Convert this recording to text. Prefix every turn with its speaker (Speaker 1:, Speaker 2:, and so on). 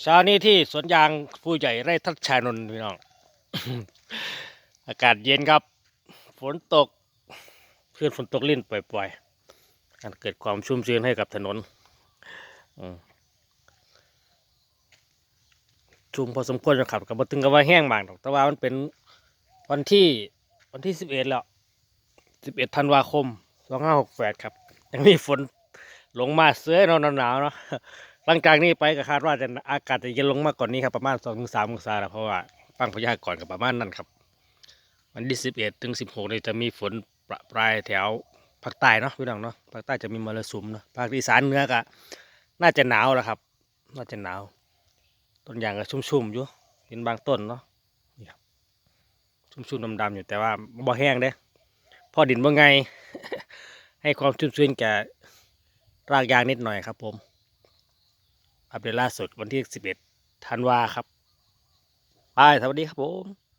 Speaker 1: เช้านี้ที่สวนยางผู้ใหญ่ไร่ทัดชานนท์พี่น้อง อากาศเย็นครับ ฝนตกเพื่อนฝนตกลิ่นปล่อยๆการเกิดความชุ่มชื้นให้กับถนนอืมชุ่มพอสมควรนะครับกับมาถึงกับว่าแห้งมากหรอกแต่ว่ามันเป็นวันที่วันที่สิบเอ็ดแล้วสิบเอ็ดธันวาคมสองห้าหกแปดครับ ยังมีฝนลงมาเสื้อหนาวหนาวๆเนาะ หลังจากนี้ไปก็คาดว่าจะอากาศจะเย็นลงมากกว่านนี้ครับประมาณสองถึงสามองศาเพราะว่าฟังพยากรณ์กับประมาณนั้นครับ วันที่สิบเอ็ดถึงสิบหกนี่จะมีฝนประปรายแถวภาคใต้เนาะพี่น้องเนาะภาคใต้จะมีมรสุมเนาะภาคอีสานเหนือก็น่าจะหนาวแล้วครับ น่าจะหนาว ต้นยางก็ชุ่มๆอยู่เป็นบางต้นเนาะนี่ครับชุ่มๆดำๆอยู่แต่ว่าบ่แห้งเด้พอดินบ่ไง ให้ความชุ่มชื้นแก่รากยางนิดหน่อยครับผม อัปเดตล่าสุดวันที่ 11ธันวาครับไปสวัสดีครับผม